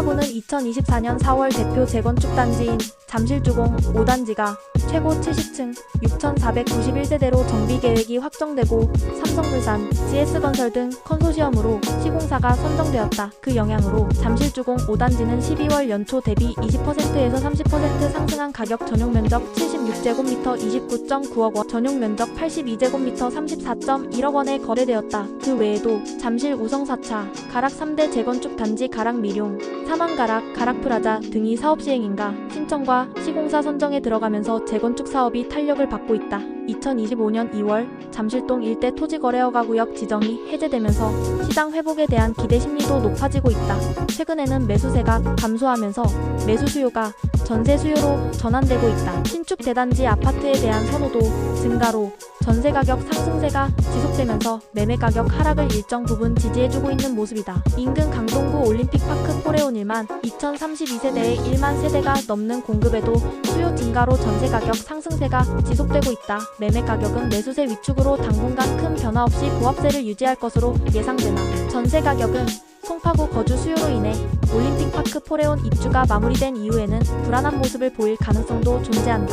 송파구는 2024년 4월 대표 재건축 단지인 잠실주공 5단지가 최고 70층 6,491세대로 정비 계획이 확정되고 삼성물산, GS건설 등 컨소시엄으로 시공사가 선정되었다. 그 영향으로 잠실주공 5단지는 12월 연초 대비 20%에서 30% 상승한 가격 전용 면적 76제곱미터 29.9억 원, 전용 면적 82제곱미터 34.1억 원에 거래되었다. 그 외에도 잠실 우성 4차, 가락 3대 재건축 단지 가락 미룡, 사망가락, 가락프라자 등이 사업 시행인가 신청과 시공사 선정에 들어가면서 재건축 사업이 탄력을 받고 있다. 2025년 2월 잠실동 일대 토지거래허가구역 지정이 해제되면서 시장 회복에 대한 기대 심리도 높아지고 있다. 최근에는 매수세가 감소하면서 매수 수요가 전세 수요로 전환되고 있다. 신축 대단지 아파트에 대한 선호도 증가로 전세 가격 상승세가 지속되면서 매매 가격 하락을 일정 부분 지지해주고 있는 모습이다. 인근 강동구 올림픽파크 코레온 1만 2032세대의 1만 세대가 넘는 공급에도 수요 증가로 전세 가격 상승세가 지속되고 있다. 매매 가격은 매수세 위축으로 당분간 큰 변화 없이 보합세를 유지할 것으로 예상되나 전세 가격은 송파구 거주 수요로 인해 포레온 입주가 마무리된 이후에는 불안한 모습을 보일 가능성도 존재한다.